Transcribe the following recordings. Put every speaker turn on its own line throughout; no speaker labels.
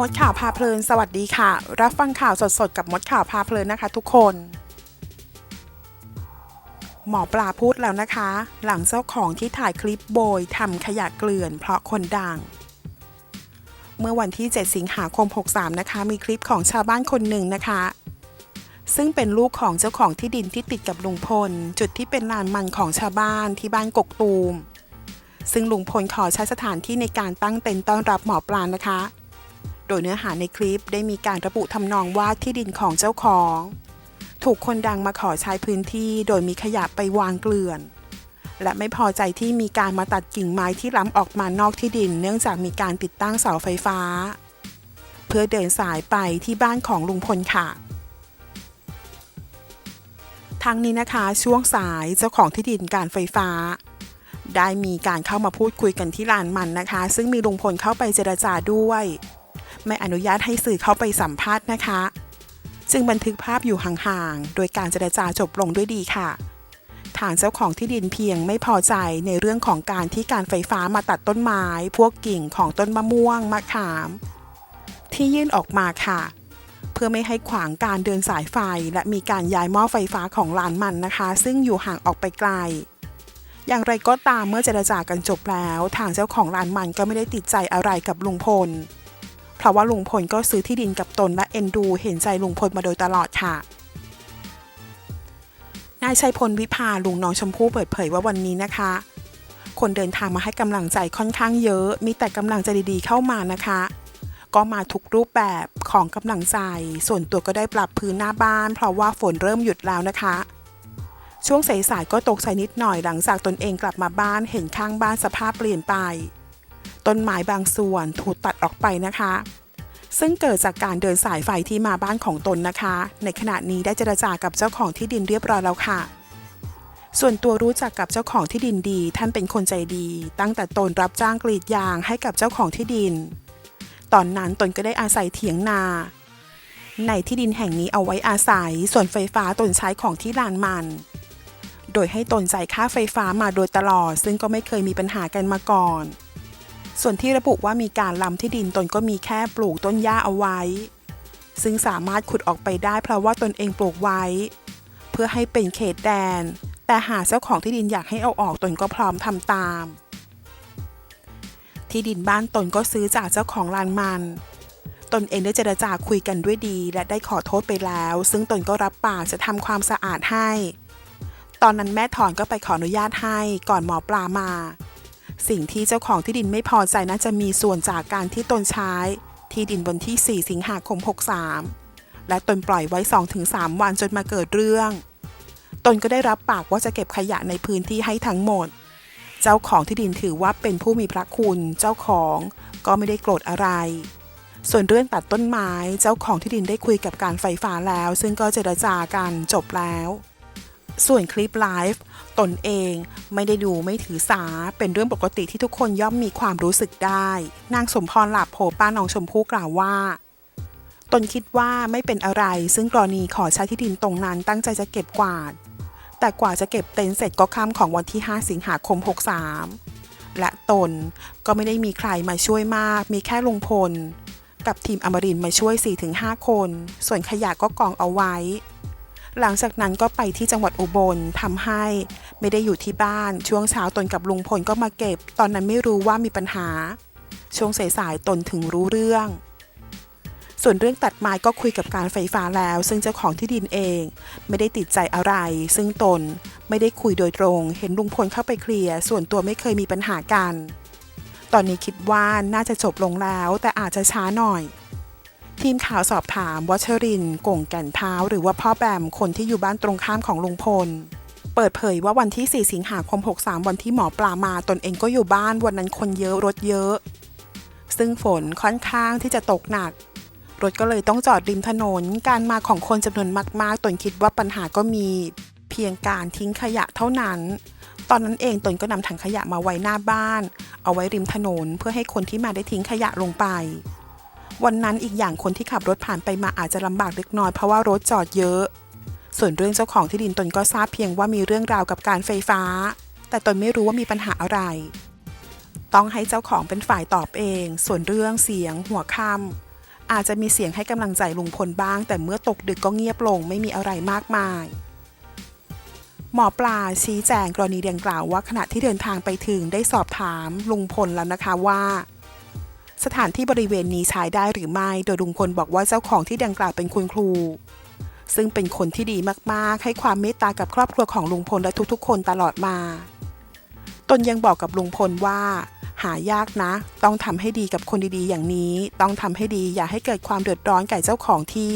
มดข่าวพาเพลิน สวัสดีค่ะ รับฟังข่าวสดๆ กับมดข่าวพาเพลินนะคะทุกคน หมอปลาพูดแล้วนะคะ หลังเจ้าของที่ถ่ายคลิปโบยทำขยะเกลื่อน เพราะคนดัง เมื่อวันที่ 7 สิงหาคม 63 นะคะ มีคลิปของชาวบ้านคนหนึ่งนะคะ ซึ่งเป็นลูกของเจ้าของที่ดินที่ติดกับลุงพล จุดที่เป็นลานมันของชาวบ้านที่บ้านกกตูม ซึ่งลุงพลขอใช้สถานที่ในการตั้งเต็นท์ต้อนรับหมอปลานะคะ โดยเนื้อหาในคลิปได้มีการระบุทำนองว่าที่ดินของเจ้าของ ถูกคนดังมาขอใช้พื้นที่โดยมีขยะไปวางเกลื่อน และไม่พอใจที่มีการมาตัดกิ่งไม้ที่ล้ำออกมานอกที่ดิน เนื่องจากมีการติดตั้งเสาไฟฟ้า เพื่อเดินสายไปที่บ้านของลุงพลค่ะทั้งนี้นะคะช่วงสายเจ้าของที่ดินการไฟฟ้า ได้มีการเข้ามาพูดคุยกันที่ลานมันนะคะ ซึ่งมีลุงพลเข้าไปเจรจาด้วย ไม่อนุญาตให้สื่อเข้าไปสัมภาษณ์นะคะ จึงบันทึกภาพอยู่ห่างๆ โดยการเจรจาจบลงด้วยดีค่ะ ทางเจ้าของที่ดินเพียงไม่พอใจในเรื่องของการที่การไฟฟ้ามาตัดต้นไม้ พวกกิ่งของต้นมะม่วงมะขาม ที่ยื่นออกมาค่ะ เพื่อไม่ให้ขวางการเดินสายไฟ และมีการย้ายหม้อไฟฟ้าของลานมันนะคะ ซึ่งอยู่ห่างออกไปไกลอย่างไรก็ตามเมื่อเจรจากันจบแล้ว ทางเจ้าของลานมันก็ไม่ได้ติดใจอะไรกับลุงพล เพราะว่าลุงพลก็ซื้อที่ดินกับตนและเอ็นดู เห็นใจลุงพลมาโดยตลอดค่ะนายชัยพลวิภาลุงน้องชมพู่เปิดเผยว่าวันนี้นะคะ คนเดินทางมาให้กำลังใจค่อนข้างเยอะ มีแต่กำลังใจดีๆเข้ามานะคะ ก็มาทุกรูปแบบของกำลังใจ ส่วนตัวก็ได้ปรับพื้นหน้าบ้าน เพราะว่าฝนเริ่มหยุดแล้วนะคะ ช่วงสายๆก็ตกใจนิดหน่อยหลังจากตนเองกลับมาบ้านเห็นข้างบ้านสภาพเปลี่ยนไป ต้นไม้บางส่วนถูกตัดออกไปนะคะ ซึ่งเกิดจากการเดินสายไฟที่มาบ้านของตนนะคะ ในขณะนี้ได้เจรจากับเจ้าของที่ดินเรียบร้อยแล้วค่ะ ส่วนตัวรู้จักกับเจ้าของที่ดินดี ท่านเป็นคนใจดี ตั้งแต่ตนรับจ้างกรีดยางให้กับเจ้าของที่ดิน ตอนนั้นตนก็ได้อาศัยเถียงนา ในที่ดินแห่งนี้เอาไว้อาศัย ส่วนไฟฟ้าตนใช้ของที่ลานมันโดยให้ตนจ่ายค่าไฟฟ้ามาโดยตลอด ซึ่งก็ไม่เคยมีปัญหากันมาก่อน ส่วนที่ระบุว่ามีการล้ำที่ดินตนก็มีแค่ปลูกต้นหญ้าเอาไว้ ซึ่งสามารถขุดออกไปได้เพราะว่าตนเองปลูกไว้ เพื่อให้เป็นเขตแดน แต่หากเจ้าของที่ดินอยากให้เอาออกตนก็พร้อมทำตาม ที่ดินบ้านตนก็ซื้อจากเจ้าของลานมัน ตนเองได้เจรจาคุยกันด้วยดี และได้ขอโทษไปแล้ว ซึ่งตนก็รับปากจะทำความสะอาดให้ ตอนนั้นแม่ถอนก็ไปขออนุญาตให้ก่อนหมอปลามา สิ่งที่เจ้าของที่ดินไม่พอใจน่าจะมีส่วนจากการที่ตนใช้ ที่ดินบนที่ 4 สิงหาคม 63 และตนปล่อยไว้ 2-3 วันจนมาเกิดเรื่อง ตนก็ได้รับปากว่าจะเก็บขยะในพื้นที่ให้ทั้งหมด เจ้าของที่ดินถือว่าเป็นผู้มีพระคุณ เจ้าของก็ไม่ได้โกรธอะไร ส่วนเรื่องตัดต้นไม้ เจ้าของที่ดินได้คุยกับการไฟฟ้าแล้ว ซึ่งก็เจรจากันจบแล้ว ส่วนคลิปไลฟ์ตนเองไม่ได้ดูไม่ถือสาเป็นเรื่องปกติที่ทุกคนย่อมมีความรู้สึกได้ นางสมพรหลาบโผป้าน้องชมพู่กล่าวว่า ตนคิดว่าไม่เป็นอะไร ซึ่งกรณีขอใช้ที่ดินตรงนั้นตั้งใจจะเก็บกวาด แต่กว่าจะเก็บเต็นท์เสร็จก็ค่ำของวันที่ 5 สิงหาคม 63 และตนก็ไม่ได้มีใครมาช่วยมาก มีแค่ลุงพล กับทีมอมรินมาช่วย 4-5 คน ส่วนขยะก็กองเอาไว้ หลังจากนั้นก็ไปที่จังหวัดอุบลทำให้ไม่ได้อยู่ที่บ้าน ช่วงเช้าตนกับลุงพลก็มาเก็บ ตอนนั้นไม่รู้ว่ามีปัญหา ช่วงสายๆตนถึงรู้เรื่อง ส่วนเรื่องตัดไม้ก็คุยกับการไฟฟ้าแล้ว ซึ่งเจ้าของที่ดินเอง ไม่ได้ติดใจอะไร ซึ่งตนไม่ได้คุยโดยตรง เห็นลุงพลเข้าไปเคลียร์ส่วนตัวไม่เคยมีปัญหากัน ตอนนี้คิดว่าน่าจะจบลงแล้ว แต่อาจจะช้าหน่อย ทีมข่าวสอบถามวัชรินทร์ก่งแก่นเท้า หรือว่าพ่อแบมคนที่อยู่บ้านตรงข้ามของลุงพล เปิดเผยว่าวันที่ 4 สิงหาคม 63 วันที่หมอปลามาตนเองก็อยู่บ้านวันนั้นคนเยอะรถเยอะ ซึ่งฝนค่อนข้างที่จะตกหนัก รถก็เลยต้องจอดริมถนน การมาของคนจำนวนมาก ๆ ตนคิดว่าปัญหาก็มี เพียงการทิ้งขยะเท่านั้น ตอนนั้นเองตนก็นำถังขยะมาไว้หน้าบ้าน เอาไว้ริมถนนเพื่อให้คนที่มาได้ทิ้งขยะลงไป วันนั้นอีกอย่างคนที่ขับรถผ่านไปมาอาจจะลำบากเล็กน้อยเพราะว่ารถจอดเยอะ ส่วนเรื่องเจ้าของที่ดินตนก็ทราบเพียงว่ามีเรื่องราวกับการไฟฟ้า แต่ตนไม่รู้ว่ามีปัญหาอะไร ต้องให้เจ้าของเป็นฝ่ายตอบเอง ส่วนเรื่องเสียง หัวค่ำอาจจะมีเสียงให้กำลังใจลุงพลบ้าง แต่เมื่อตกดึกก็เงียบลงไม่มีอะไรมากมายหมอปลาชี้แจงกรณีดังกล่าวว่าขณะที่เดินทางไปถึงได้สอบถามลุงพลแล้วนะคะว่า สถานที่บริเวณนี้ใช้ได้หรือไม่ โดยลุงพลบอกว่าเจ้าของที่ดังกล่าวเป็นคุณครู ซึ่งเป็นคนที่ดีมากๆ ให้ความเมตตากับครอบครัวของลุงพลและทุกๆ คนตลอดมา ตนยังบอกกับลุงพลว่า หายากนะ ต้องทำให้ดีกับคนดีๆ อย่างนี้ ต้องทำให้ดีอย่าให้เกิดความเดือดร้อนแก่เจ้าของที่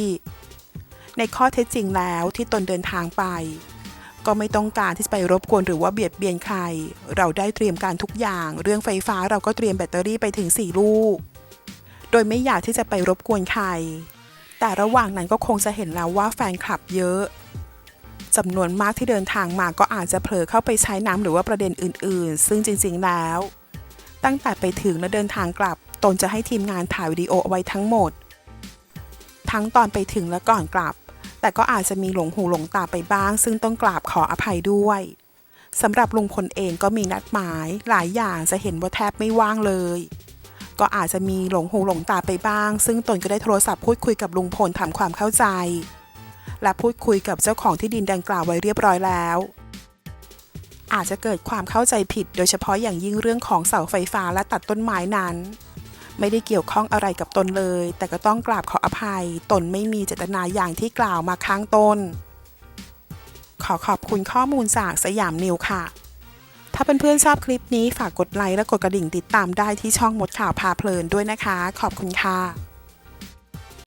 ในข้อเท็จจริงแล้วที่ตนเดินทางไป ก็ไม่ต้องการที่จะไปรบกวนหรือว่าเบียดเบียนใคร เราได้เตรียมการทุกอย่าง เรื่องไฟฟ้าเราก็เตรียมแบตเตอรี่ไปถึง 4 ลูก โดยไม่อยากที่จะไปรบกวนใคร แต่ระหว่างนั้นก็คงจะเห็นแล้วว่าแฟนคลับเยอะจำนวนมากที่เดินทางมาก็อาจจะเผลอเข้าไปใช้น้ำหรือว่าประเด็นอื่น ๆ ซึ่งจริง ๆ แล้ว ตั้งแต่ไปถึงและเดินทางกลับ ตนจะให้ทีมงานถ่ายวิดีโอเอาไว้ทั้งหมด ทั้งตอนไปถึงและก่อนกลับ แต่ก็อาจจะมีหลงหูหลงตาไปบ้าง ซึ่งต้องกราบขออภัยด้วยสำหรับลุงพลเองก็มีนัดหมายหลายอย่างจะเห็นว่าแทบไม่ว่างเลย ก็อาจจะมีหลงหูหลงตาไปบ้าง ซึ่งตนก็ได้โทรศัพท์พูดคุยกับลุงพลทำความเข้าใจ และพูดคุยกับเจ้าของที่ดินดังกล่าวไว้เรียบร้อยแล้ว อาจจะเกิดความเข้าใจผิด โดยเฉพาะอย่างยิ่งเรื่องของเสาไฟฟ้าและตัดต้นไม้นั้น ไม่ได้เกี่ยวข้องอะไรกับตนเลย แต่ก็ต้องกราบขออภัย ตนไม่มีเจตนาอย่างที่กล่าวมาข้างต้น ขอขอบคุณข้อมูลจากสยามนิวค่ะ ถ้าเพื่อนๆชอบคลิปนี้ฝากกดไลค์และกดกระดิ่งติดตามได้ที่ช่องมดข่าวพาเพลินด้วยนะคะ ขอบคุณค่ะ